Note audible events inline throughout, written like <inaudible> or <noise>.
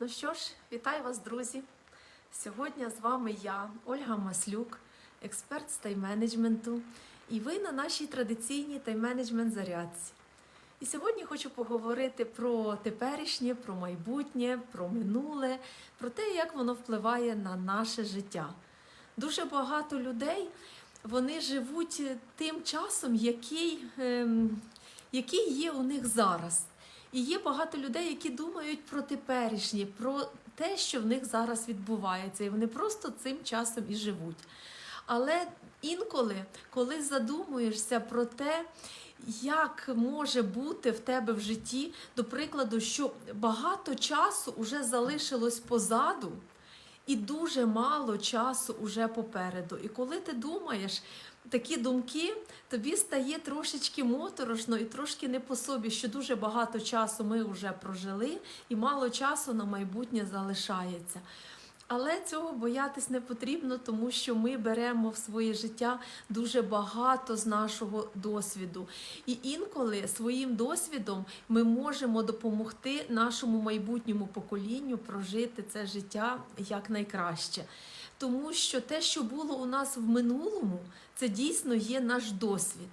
Ну що ж, вітаю вас, друзі! Сьогодні з вами я, Ольга Маслюк, експерт з тайм-менеджменту, і ви на нашій традиційній тайм-менеджмент зарядці. І сьогодні хочу поговорити про теперішнє, про майбутнє, про минуле, про те, як воно впливає на наше життя. Дуже багато людей вони живуть тим часом, який, ем, який є у них зараз. І є багато людей, які думають про теперішнє, про те, що в них зараз відбувається, і вони просто цим часом і живуть. Але інколи, коли задумуєшся про те, як може бути в тебе в житті, до прикладу, що багато часу вже залишилось позаду, і дуже мало часу уже попереду. І коли ти думаєш такі думки, тобі стає трошечки моторошно і трошки не по собі, що дуже багато часу ми вже прожили, і мало часу на майбутнє залишається. Але цього боятись не потрібно, тому що ми беремо в своє життя дуже багато з нашого досвіду. І інколи своїм досвідом ми можемо допомогти нашому майбутньому поколінню прожити це життя якнайкраще. Тому що те, що було у нас в минулому, це дійсно є наш досвід.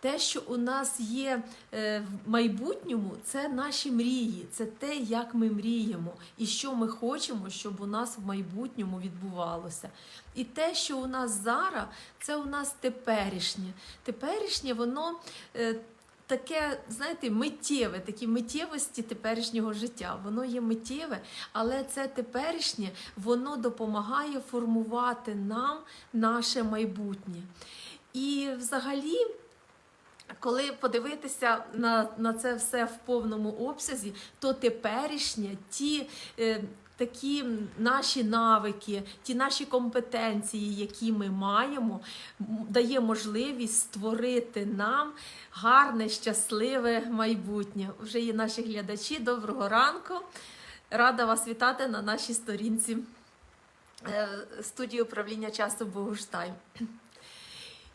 Те, що у нас є е, в майбутньому, це наші мрії, це те, як ми мріємо, і що ми хочемо, щоб у нас в майбутньому відбувалося. І те, що у нас зараз, це у нас теперішнє. Теперішнє, воно. Таке, знаєте, миттєве, такі миттєвості теперішнього життя. Воно є миттєве, але це теперішнє, воно допомагає формувати нам наше майбутнє. І взагалі, коли подивитися на, на це все в повному обсязі, то теперішнє ті. Е, Такі наші навики, ті наші компетенції, які ми маємо, дає можливість створити нам гарне, щасливе майбутнє. Вже є наші глядачі. Доброго ранку! Рада вас вітати на нашій сторінці е, студії управління часу Богуштайм.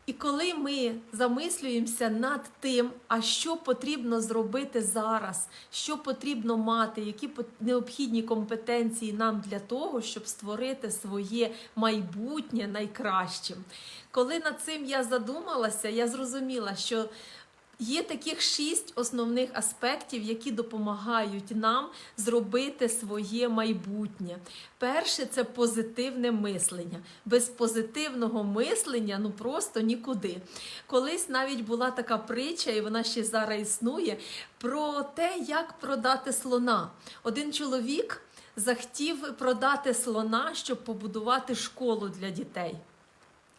І коли ми замислюємося над тим, а що потрібно зробити зараз, що потрібно мати, які необхідні компетенції нам для того, щоб створити своє майбутнє найкращим. Коли над цим я задумалася, я зрозуміла, що Є таких шість основних аспектів, які допомагають нам зробити своє майбутнє. Перше це позитивне мислення. Без позитивного мислення ну просто нікуди. Колись навіть була така притча, і вона ще зараз існує, про те, як продати слона. Один чоловік захотів продати слона, щоб побудувати школу для дітей.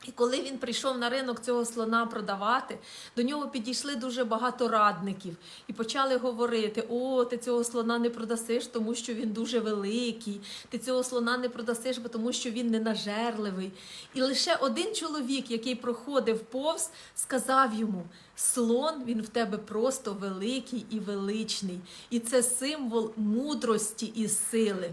І коли він прийшов на ринок цього слона продавати, до нього підійшли дуже багато радників і почали говорити: О, ти цього слона не продасиш, тому що він дуже великий, ти цього слона не продасиш, бо тому що він ненажерливий. І лише один чоловік, який проходив повз, сказав йому: слон він в тебе просто великий і величний, і це символ мудрості і сили.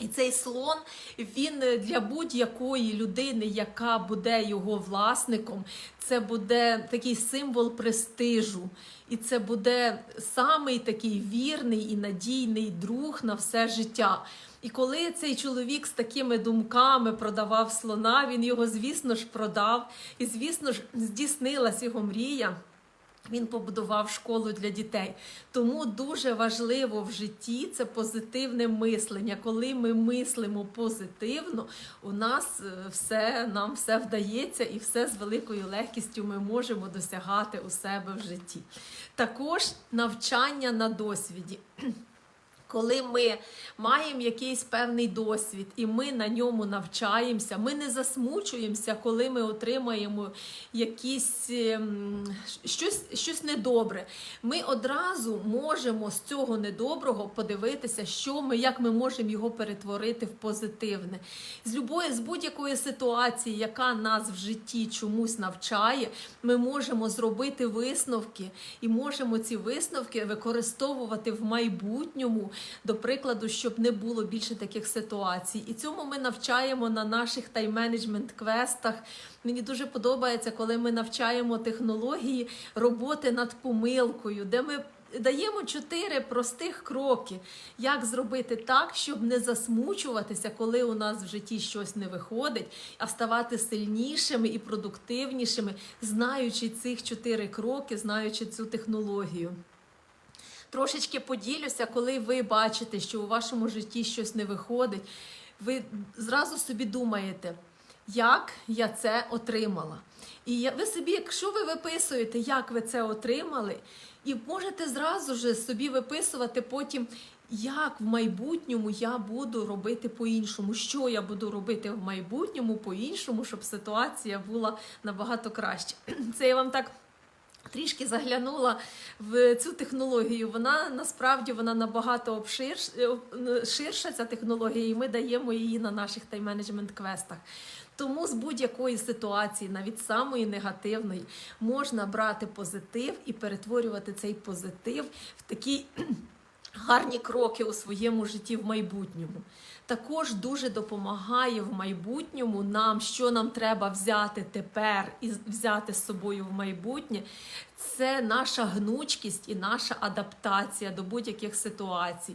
І цей слон він е, для будь-якої людини, яка буде його власником, це буде такий символ престижу, і це буде самий такий вірний і надійний друг на все життя. І коли цей чоловік з такими думками продавав слона, він його, звісно ж, продав, і звісно ж, здійснилась його мрія. Він побудував школу для дітей. Тому дуже важливо в житті це позитивне мислення. Коли ми мислимо позитивно, у нас е, все нам все вдається і все з великою легкістю ми можемо досягати у себе в житті. Також навчання на досвіді. Коли ми маємо якийсь певний досвід і ми на ньому навчаємося, ми не засмучуємося, коли ми отримаємо якісь ем, щось, щось недобре. Ми одразу можемо з цього недоброго подивитися, що ми, як ми можемо його перетворити в позитивне. З любої, з будь-якої ситуації, яка нас в житті чомусь навчає, ми можемо зробити висновки і можемо ці висновки використовувати в майбутньому до прикладу, щоб не було більше таких ситуацій. І цьому ми навчаємо на наших тайм-менеджмент квестах. Мені дуже подобається, коли ми навчаємо технології роботи над помилкою, де ми даємо чотири простих кроки, як зробити так, щоб не засмучуватися, коли у нас в житті щось не виходить, а ставати сильнішими і продуктивнішими, знаючи цих чотири кроки, знаючи цю технологію. Трошечки поділюся, коли ви бачите, що у вашому житті щось не виходить, ви зразу собі думаєте, як я це отримала. І ви собі, якщо ви виписуєте, як ви це отримали, і можете зразу ж собі виписувати потім, як в майбутньому я буду робити по-іншому, що я буду робити в майбутньому по-іншому, щоб ситуація була набагато краще. <clears throat> Це я вам так трішки заглянула в цю технологію. Вона насправді вона набагато обширш, е, ширша ця технологія, і ми даємо її на наших тайм-менеджмент квестах. Тому з будь-якої ситуації, навіть самої негативної, можна брати позитив і перетворювати цей позитив в такі гарні кроки у своєму житті в майбутньому. Також дуже допомагає в майбутньому нам, що нам треба взяти тепер і взяти з собою в майбутнє. Це наша гнучкість і наша адаптація до будь-яких ситуацій.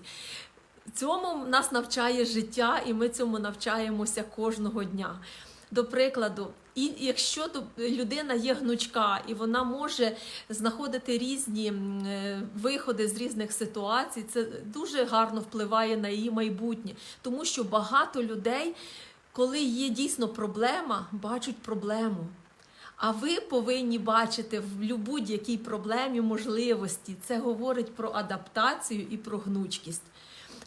Цьому нас навчає життя, і ми цьому навчаємося кожного дня. До прикладу, і якщо людина є гнучка, і вона може знаходити різні е, виходи з різних ситуацій, це дуже гарно впливає на її майбутнє, тому що багато людей, коли є дійсно проблема, бачать проблему. А ви повинні бачити в будь-якій проблемі можливості. Це говорить про адаптацію і про гнучкість.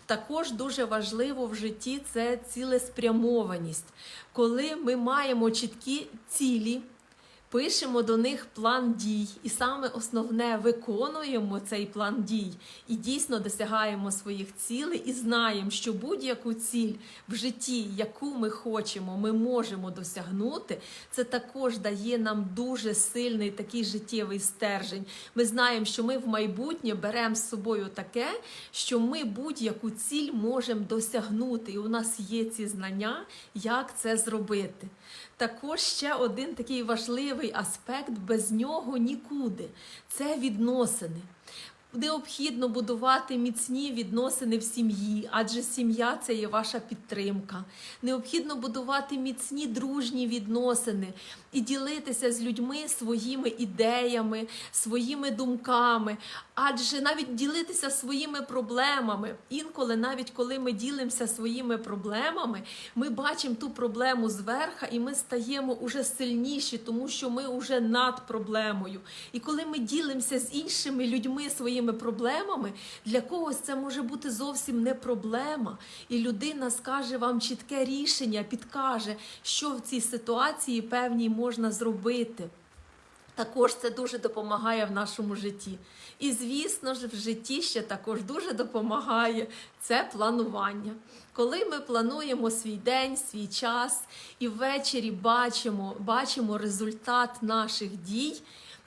Також дуже важливо в житті це цілеспрямованість, коли ми маємо чіткі цілі, пишемо до них план дій, і саме основне виконуємо цей план дій і дійсно досягаємо своїх цілей, і знаємо, що будь-яку ціль в житті, яку ми хочемо, ми можемо досягнути. Це також дає нам дуже сильний такий життєвий стержень. Ми знаємо, що ми в майбутнє беремо з собою таке, що ми будь-яку ціль можемо досягнути, і у нас є ці знання, як це зробити. Також ще один такий важливий аспект без нього нікуди це відносини. Необхідно будувати міцні відносини в сім'ї, адже сім'я це є ваша підтримка. Необхідно будувати міцні дружні відносини і ділитися з людьми своїми ідеями, своїми думками, адже навіть ділитися своїми проблемами. Інколи, навіть коли ми ділимося своїми проблемами, ми бачимо ту проблему зверха, і ми стаємо уже сильніші, тому що ми вже над проблемою. І коли ми ділимося з іншими людьми своїми проблемами, для когось це може бути зовсім не проблема. І людина скаже вам чітке рішення, підкаже, що в цій ситуації певній можна зробити. Також це дуже допомагає в нашому житті. І, звісно ж, в житті ще також дуже допомагає це планування. Коли ми плануємо свій день, свій час, і ввечері бачимо, бачимо результат наших дій.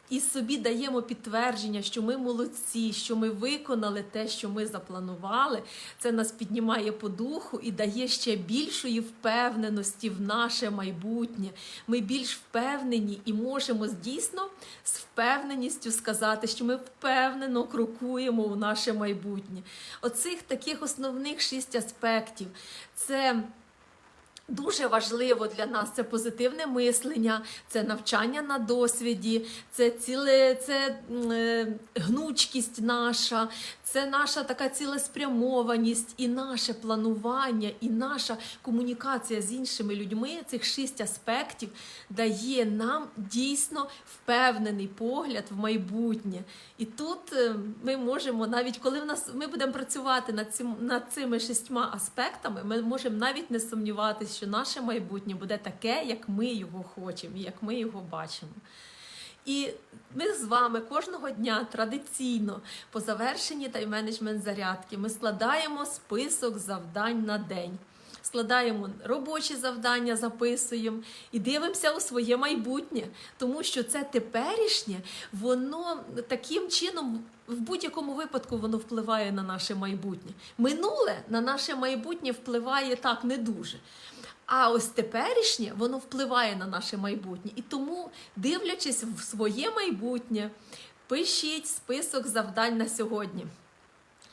І собі даємо підтвердження, що ми молодці, що ми виконали те, що ми запланували. Це нас піднімає по духу і дає ще більшої впевненості в наше майбутнє. Ми більш впевнені і можемо дійсно з впевненістю сказати, що ми впевнено крокуємо у наше майбутнє. Оцих таких основних шість аспектів це. Дуже важливо для нас це позитивне мислення, це навчання на досвіді, це ціле, це е, гнучкість наша, це наша така цілеспрямованість, і наше планування, і наша комунікація з іншими людьми. Цих шість аспектів дає нам дійсно впевнений погляд в майбутнє. І тут е, ми можемо навіть коли в нас ми будемо працювати над цим над цими шістьма аспектами, ми можемо навіть не сумніватися, що наше майбутнє буде таке, як ми його хочемо, і як ми його бачимо. І ми з вами кожного дня традиційно по завершенні тайм-менеджмент зарядки ми складаємо список завдань на день. Складаємо робочі завдання, записуємо і дивимося у своє майбутнє, тому що це теперішнє, воно таким чином в будь-якому випадку воно впливає на наше майбутнє. Минуле на наше майбутнє впливає так не дуже. А ось теперішнє воно впливає на наше майбутнє. І тому, дивлячись в своє майбутнє, Пишіть список завдань на сьогодні.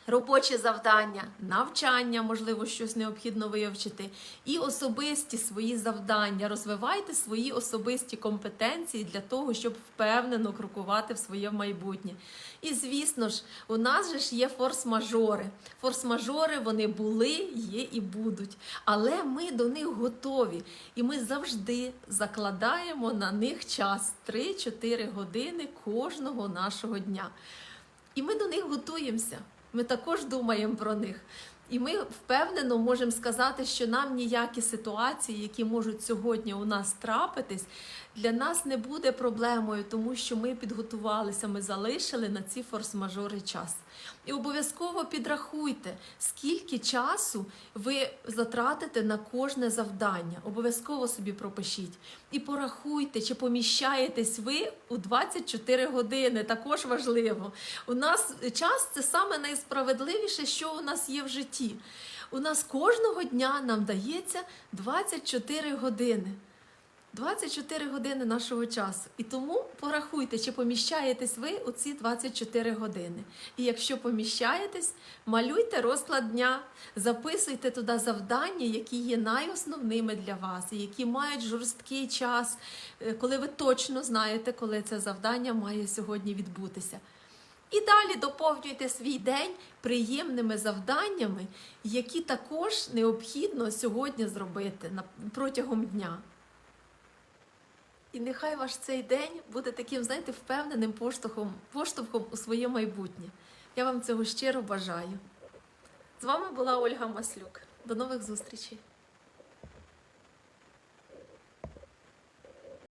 Робочі завдання, навчання, можливо, щось необхідно вивчити, і особисті свої завдання. Розвивайте свої особисті компетенції для того, щоб впевнено крокувати в своє майбутнє. І звісно ж, у нас же ж є форс-мажори. Форс-мажори вони були, є і будуть. Але ми до них готові. І ми завжди закладаємо на них час 3-4 години кожного нашого дня. І ми до них готуємося. Ми також думаємо про них. І ми впевнено можемо сказати, що нам ніякі ситуації, які можуть сьогодні у нас трапитись, для нас не буде проблемою, тому що ми підготувалися, ми залишили на ці форс-мажори час. І обов'язково підрахуйте, скільки часу ви затратите на кожне завдання. Обов'язково собі пропишіть. І порахуйте, чи поміщаєтесь ви у 24 години. Також важливо. У нас час це саме найсправедливіше, що у нас є в житті. У нас кожного дня нам дається 24 години. 24 години нашого часу. І тому порахуйте, чи поміщаєтесь ви у ці 24 години. І якщо поміщаєтесь, малюйте розклад дня, записуйте туди завдання, які є найосновними для вас, і які мають жорсткий час, е, коли ви точно знаєте, коли це завдання має сьогодні відбутися. І далі доповнюйте свій день приємними завданнями, які також необхідно сьогодні зробити протягом дня. І нехай ваш цей день буде таким, знаєте, впевненим поштовхом, поштовхом у своє майбутнє. Я вам цього щиро бажаю. З вами була Ольга Маслюк. До нових зустрічей!